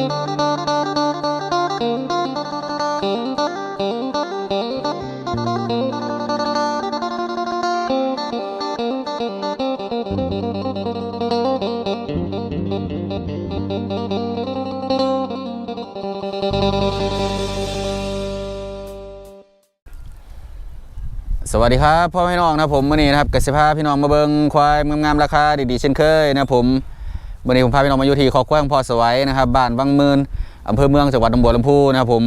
สวัสดีครับพ่อแม่น้องนะผมวันนี้นะครับกสิภาพี่น้องมาเบิงควายงามๆราคาดีๆเช่นเคยนะผม วันนี้ผมพาพี่น้องมาอยู่ที่คอกควายของพ่อสวัยนะครับบ้านวังมืนอำเภอเมืองจังหวัดหนองบัวลำพูนะครับผม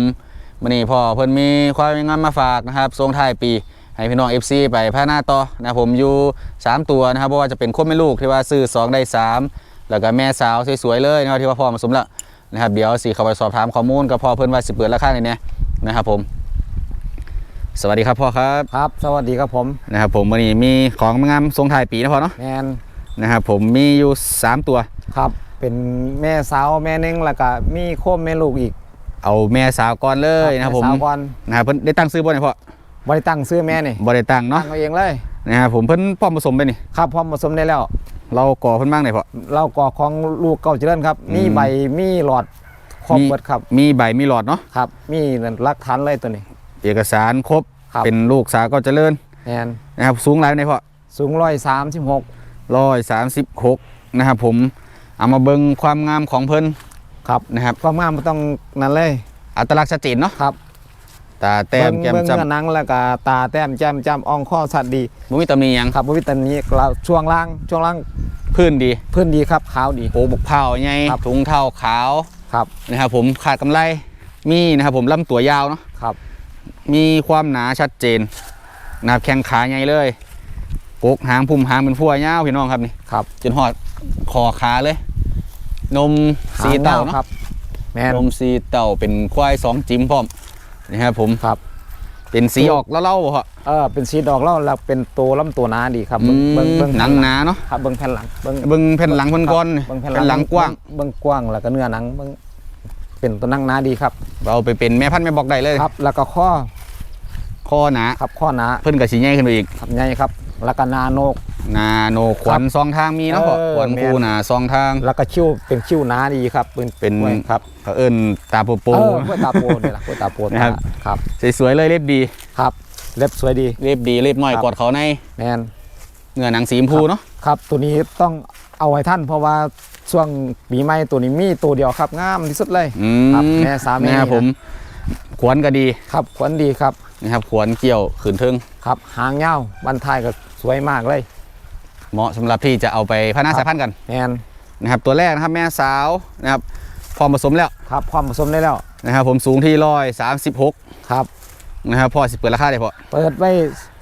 วันนี้พ่อเพิ่นมีควายงามมาฝากนะครับทรงท้ายปี ให้พี่น้อง FC ไปพาหน้าต่อนะครับผมอยู่ 3 ตัวนะครับเพราะว่าจะเป็นคบแม่ลูกที่ว่าซื้อ2ได้3แล้วก็แม่สาวสวยๆเลยนะครับที่ว่าพ่อมาสมแล้วนะครับเดี๋ยวสิเข้าไปสอบถามข้อมูลกับพ่อเพิ่นว่าสิเปิดราคาในเนี้ยนะครับผมสวัสดีครับพ่อครับ ครับ สวัสดีครับผมนะครับผมวันนี้มีของงามทรงถ่ายปีนะพ่อเนาะแมน นะครับผมมีอยู่ 3 ตัว ครับ เป็นแม่สาวแม่หนึงแล้วก็มีโคมแม่ลูกอีก เอาแม่สาวก่อนเลยนะครับผมแสาวก่อนนะครับเพิ่นได้ตั้งซื้อบ่เนี่ยพ่อบริตั้งซื้อแม่นี่บ่ได้ตั้งตั้เนาะงเอาเองเลยนะครับผมเพิ่นพร้อมผสมไปนี่ครับพร้อมผสมได้แล้ว เราก่อเพิ่นบ้างเลยพ่อเราก่อของลูกเก่าเจริญครับอืมมีใบมีหลอดครบมีเบิดครับ มีใบมีหลอดเนาะครับ มีหลักฐานเลยตัวนี้ เอกสารครบครับเป็นลูกสาวก็เจริญแมนนะครับสูงหลายในพ่อสูงร้อยสามสิบหก ร้อยสามสิบหกนะครับผมเอามาเบิ่งความงามของเพิ่นครับนะครับความงามมันต้องนั่นเลย อัตลักษณ์ชัดเจนเนาะครับตาแต้มเบิ่งแก้มเบิ่งจ้เนื้อหนังแล้วก็ตาแต้มแจ่มจ้ำอ่องข้อสัตว์ดีำบ่มีตำหนิหยังครับวิตานี้เราช่วงล่างช่วงล่างพื้นดีพื้นดีครับขาวดี โอ้บกเผาใหญ่ครับ ถุงเท้าขาวครับนะครับผมขาดกำไรมีนะครับผมลำตัวยาวเนาะครับมีความหนาชัดเจนนะครับแข้งขาใหญ่เลย กกหางพุ่มหางเป็นพัวยาวพี่น้องครับนี่ครับจนหอดคอขาเลย นมสีเต่าหงยเนาะครับแมนนมสีเต่าเป็นควายสองจิ้มพร้อมนะครับผมครับ เป็นสีออกเล่าๆบ่ฮะเออเป็นสีดอกแล้วแล้วเป็นตัวลำตัวหนาดีครับอืเบิ้งเบิ้งมเบิ้งหนังหนาเนาะครับเบิ้งแผ่นหลังเบิ้งเบิ่งแผ่นหลังเพิ่นก่อนเบิ้งแผ่นแผ่นหลังกว้างเบิ้งกว้างแล้วก็เนื้อหนังเบิ้งเป็นตัวหนังหนาดีครับ เราไปเป็นแม่พันธุ์แม่บอกได้เลยครับ แล้วก็ข้อคอหนาครับข้อหนาเพิ่นก็สิใหญ่ขึ้นไปอีกครับใหญ่ครับ แล้วก็หนาโหนก นาโนขวัญซองทางมีเนาะเออขวัญแม่น คูหนาซองทาง แล้วก็คิ้วเป็นคิ้วหนาดีครับเป็นเป็นกล้วยครับเขาเอิ้นตาโปโป เออเพื่อตาโปนี่แหละเพื่อตาโปนะครับ ครับสวยๆเลยเรียบดี ครับเล็บสวยดี เรียบดีเรียบน้อยครับ กอดเขาในแมนเนื้อหนังสีชมพูเนาะครับตัวนี้ต้องเอาไว้ท่านเพราะว่าช่วงปีใหม่ตัวนี้มีตัวเดียวครับงามที่สุดเลย อืครับมแม่สามแม่นะครับนี่นะผมขวนก็ดีครับขวัญดีครับนะครับขวนเกี่ยวขืนเทิงครับหางยาวบันทายก็ สวยมากเลย เหมาะสำหรับที่จะเอาไปพัฒนาครับสายพันธุ์กันแมนนะครับ ตัวแรกนะครับแม่สาวนะครับพร้อมผสมแล้วครับความผสมได้แล้วนะครับผมสูงที่ร้อยสามสิบหกครับนะครับพ่อสิเปิดราคาได้พอเปิดไว้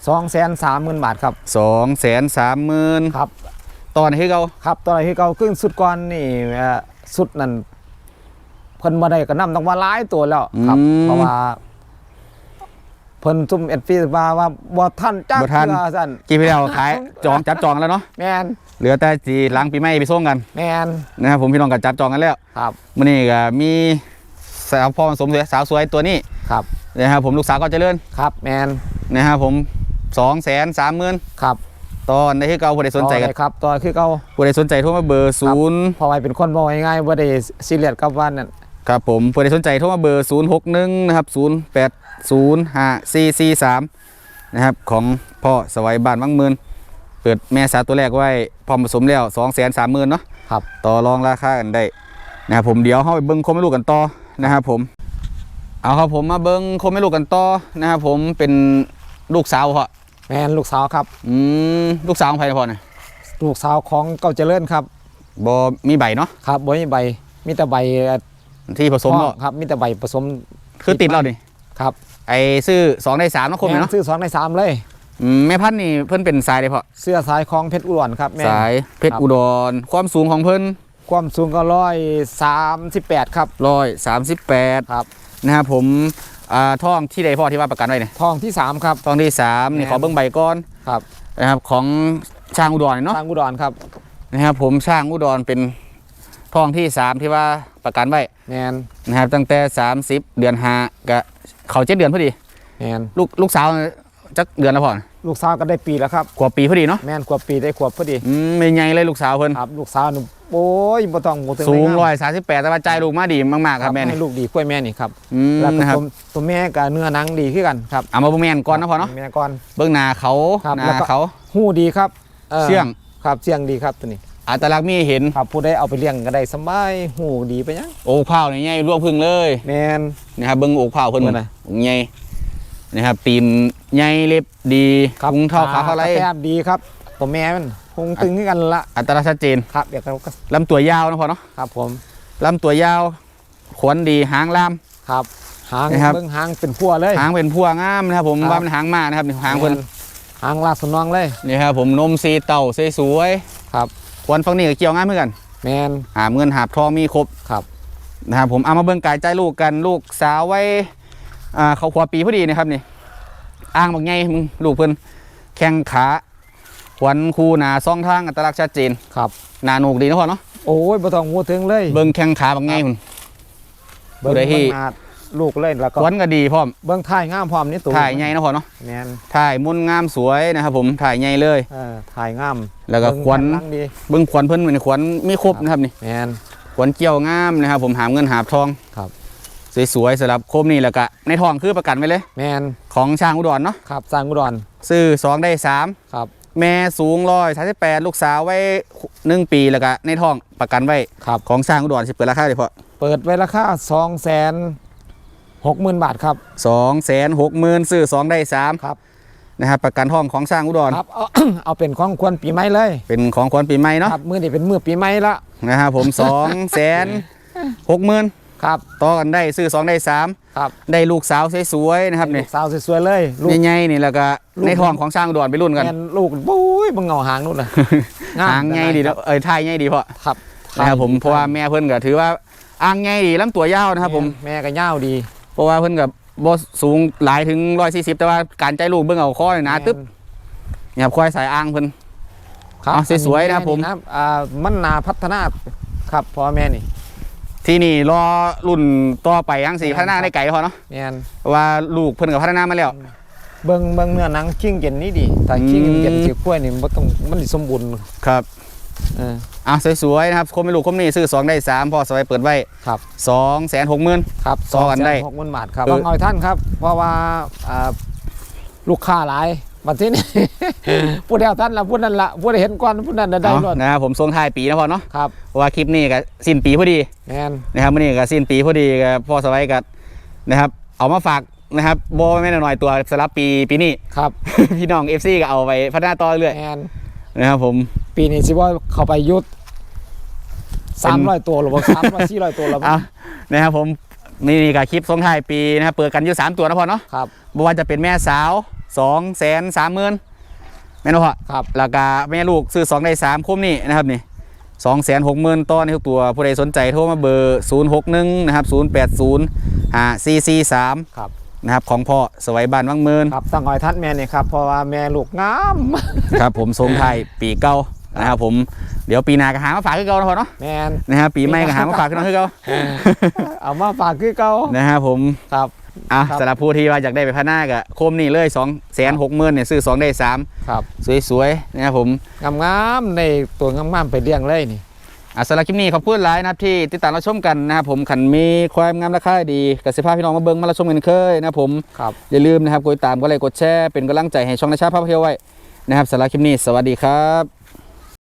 สองแสนสามหมื่นบาทครับสองแสนสามหมื่นครับตอนให้เขาครับตัวไหนที่เขาขึ้นสุดก่อนนี่เอ่อสุดนั่นเพิ่นมาได้ก็นำต้องมาหลายตัวแล้วครับเพราะว่า เพิ่นซุ่มเอ็ดฟีว่าว่าบ่ทันจักเทื่อสั่นกี่พี่เดียวขายจองจับจองแล้วเนาะแมนเหลือแต่จีหล้างปีใหม่ไปส่งกันแมนนะครับผมพี่น้องกับจับจองกันแล้วครับมื่อนี้ก็มีสาวพ่อผสมสวยสาวสวยตัวนี้ครับนะครับผมลูกสาวก็เจริญครับแมนนะครับผมสองแสนสามหมื่นครับตอนได้ที่เก่าผู้ใดสนใจต่อกันเลยครับต่อคือเขาผู้ใดสนใจโทรมาเบอร์ศูนย์เพอไว้เป็นคนบ่ง่ายๆบ่ได้ซีเรียสกับว่านั่น ครับผมผู้ใดสนใจโทรมาเบอร์ศูนย์หกหนึ่งนะครับศูนย์แปดศูนย์ห้าสี่สี่สามนะครับ ของพ่อสวัยบ้านวังหมื่นเปิดแม่สาวตัวแรกไว้พร้อมผสมแล้วสองแสนสามหมื่นเนาะครับต่อรองราคากันได้นะครับผมเดี๋ยวเข้าไปเบิ้งคมไม่ลูกกันต่อนะครับผมเอาครับผมมาเบิ้งคมไม่ลูกกันต่อนะครับผมเป็นลูกสาวเหรอแมนลูกสาวครับอืมลูกสาวของใครนะพ่อเนี่ยลูกสาวของเก่าเจริญครับบอมีใบเนาะครับบ่มีใบมีแต่ใบ ที่ผสมท้อเนาะงครับมีแต่ใบผสมคือติดแล้วนี่ครับไอ้ซื้อสองได้สามเนาะคมแม่เนาะนซื้อสองในสามเลยอืมแม่พันธุ์นี่เพิ่นเป็นสายเลยพ่อเสื้อสายของเพชรอุดรครับแม่นสายเพชรครับ อุดร ความสูงของเพิ่นความสูงก็ร้อยสามสิบแปดครับร้อยสามสิบแปดครับนะครับผมอ่าท่องที่ใดพ่อที่ว่าประกันไว้เนี่ยทองที่สามครับ ท่องที่สามนี่แม่น ขอเบิ้งใบก่อนครับนะครับของช่างอุดรเนาะทางอุดรครับนะครับผมช่างอุดรเป็น ท่องที่สามที่ว่าประกันไว้แมนนะครับ ตั้งแต่30เดือนห้าก็เขาเจ็ดเดือนพอดี แมนลูกลูกสาวจักเดือนแล้วพ่อลูกสาวก็ได้ปีแล้วครับขวบปีพอดีเนาะแมนขวบปีได้ขวบพอดีอืมไม่ใหญ่เลยลูกสาวเพิ่นครับลูกสาวนี่โอ้ยบ่ต้องบ่ถึงสูงได้ร้งาอยสามสิบแปดแต่ว่าใจลูกมาดีมากๆครับแม่นี่ให้ลูกดีกล้วยแม่นี่ครับอืมแล้วก็นะครับตัวตัวแม่กับเนื้อหนังดีขึ้นกันครับเอามาเบิ่งแม่นก่อนนะพ่อเนาะแม่ก่อนเบื้องหน้าเขาครับหแล้วน้าก็เขาหูดีครับเชื่องครับเสียงดีครับตัวนี้ อัตลักษณ์มีให้เห็นครับผู้ใดเอาไปเลี้ยงก็ได้สบายหูดีไปยังโอ้เผาเนี่ยใหญ่รวบพึ่งเลยแมน นะครับเบิ้งอกเผาเพิ่นเบิ่งหน่อยอกใหญ่นะครับตีนใหญ่เล็บดีพุงเท่าขาเท่าไรแต้มดีครับตัวแม่มันคงตึงขึ้นกันละอัตลักษณ์ชัดเจนครับเดี๋ยวเราก็ลำตัวยาวนะพอเนาะครับผมลำตัวยาวขนดีหางลาม ครับหางนะครับ เบิ้งหางเป็นพัวเลย หางเป็นพวงามนะครับผมครับ ว่าเป็นหางมานะครับนี่หางเพิ่นแม่หางลาดสนองเลย นี่ครับผมนมสีเต่าสวยครับ ๆขนฝั่งนี้ก็เกี่ยวงามเหมือนกัน แมนหาบเงินหาบทองมีครบครับนะครับผมเอามาเบิ่งกายใจลูกกันลูกสาวไว้อ่าเขาขวบปีพอดีนะครับนี่อ้างบักไงมึงลูกเพิ่นแข้งขาขวัญคูหนาซ่องทางอัตลักษณ์ชัดเจนครับหนาหนูกดีนะพ่อเนาะโอ้ยบ่ต้องพูดถึงเลย เบิ่งแข้งขาบักไงคุณเบิ้งผู้ใดที่ เบิ่งหน้า ลูกเลยแล้วก็ขวัญก็ดีพร้อมเบิ้งถ่ายงามพร้อมนี่ตัวถ่ายใหญ่นะพ่อเนาะแมนถ่ายมุนงามสวยนะครับผมถ่ายใหญ่เลยเออถ่ายงามแล้วก็เบิ่งขวัญแผ่นหลังดีเบิ่งขวัญเพิ่นเหมือนขวัญมีครบนะครับนี่แมนขวัญเกี่ยวงามนะครับผมหามเงินหาบทองครับสวยๆสำหรับโคมนี่แล้วก็ในทองคือประกันไว้เลยแมนของช้างอุดรเนาะครับสร้างอุดรซื้อสองได้สามครับแม่สูงร้อยสาสิบแปดลูกสาวไว้หนึ่งปีแล้วก็ในท้องประกันไว้ครับของสร้างอุดรสิเปิดราคาเลยพอเปิดไว้ราคาสองแสน หกหมื่นบาทครับสองแสนหกหมื่นซื้อสองได้สามครับนะครับประกันท้องของสร้างอุดรครับเอาเอาเป็นของควรปีใหม่เลย เป็นของขวัญปีใหม่เนาะครับมือนี่เป็นมือปีใหม่ละนะครับผมสองแสนหกหมื่นครับต่อกันได้ซื้อสองได้สามครับได้ลูกสาวสวยๆนะครับลูนี่กสาวสวยๆเลยลูกใหญ่ๆนี่แล้วก็ลูกในท้องของสร้างอุดรไปรุ่นกันแม่นลูกปุ้ยบังเงาหางนู่นน่ะงมหางใหญ่ดีคแล้รัวบเอ้ยท้ายใหญ่ดีพอครับนะครับผมเพราะว่าแม่เพิ่นก็ถือว่าอ่างใหญ่ดีลำตัวยาวนะครับผมแม่ก็ย่าวดี เพราะว่าเพิ่นกับบสูงหลายถึง140แต่ว่าการใจลูกเบิ่งเอาข้อนี่หนะตึ๊บเนี่ยครับควายสายอ่างเพิ่นครับเอาสวยๆนะครับผมแอ่ามันนาพัฒนาครับพ่อแม่นี่ ที่นี่รอรุ่นต่อไปยังสีแม่นพัฒนาครับได้ไกลพอเนาะแม่นเพราะว่าลูกเพิ่นก็พัฒนามาแล้วเบิ่งเบิ่งเนื้อหนังชิงเย็นนี่ดีถ้าอืมชิงเย็นสิกล้วยนี่บ่ต้องมันสิสมบูรณ์ครับ เอออะสวยๆนะครับคมไม่ลูกคมนี่ซื้อ2ได้3พอสบายเปิดไว้ครับ2 6 0 0 0 0ครับต่อกันได้หกหมื่นบาทครับเออ บางเอาท่านครับเพราะว่าอ่าลูกค้าหลายบัดทีนี้ผู้ใดเอาท่านละผู้นั้นละผู้ใดเห็นก่อนผู้นั้นน่ะได้เอารถนะครับผมส่งท้ายปีนะพอเนาะครับเพราะว่าคลิปนี้ก็สิ้นปีพอดีแมนนะครับมื้อนี้ก็สิ้นปีพอดีก็พอสบายกันนะครับ เอามาฝากนะครับบ่แม่นน้อยๆตัวสำหรับปีปีนี้ ครับ พี่น้อง FC ก็เอาไปพัฒนาต่อเรื่อยแมนนะครับผม ปีนี้สิว่าเข้าไปยุดสามร้อยตัวหรือว่าสามร้อยสี่ร้อยตัวหรือเอานะครับผมนี่นี่กับคลิปส่งท้ายปีนะครับเปิดกันอยู่3ตัวนะพ่อเนาะครับบ่ว่าจะเป็นแม่สาว2แสนสามหมื่นแม่นบ่พ่อครับแล้วก็แม่ลูกซื้อ2ได้3คุ้มนี่นะครับนี่2แสนหกหมื่นต่อในทุกตัวผู้ใดสนใจโทรมาเบอร์061นะครับ080 5443ครับนะครับของพ่อสวัยบ้านวังเมินครับต้องเอาท่านแม่นี่ครับเพราะว่าแม่ลูกงาม ครับผมส่งท้ายปีเก่า นะครับผมเดี๋ยวปีหน้าก็หามาฝากคือเก่านะพ่อเนาะแมนนะครับปีใหม่ก็หามาฝากคือน้องคือเก่าเอามาฝากคือเก่านะครับผมครับอะครับสำหรับผู้ที่ว่าอยากได้ไปพัฒนากะโคมนี่เลย2องแสนหกหมื่นเนี่ยซื้อ2ได้ครับ3สวยๆนะครับผมงามๆในตัวงามๆไปเลี้ยงเลยนี่อะสำหรับคลิปนี้ขอบคุณหลายนะครับที่ติดตามรับชมกันนะครับผมขันมีความงามราคาดีกสิภาพพี่น้องมาเบิ่งมารับชมกันเคยนะครับผมครับอย่าลืมนะครับกดติดตามกดไลค์กดแชร์เป็นกำลังใจให้ช่องนาชาภาพเพียวไว้นะครับสำหรับคลิปนี้สวัสดีครับ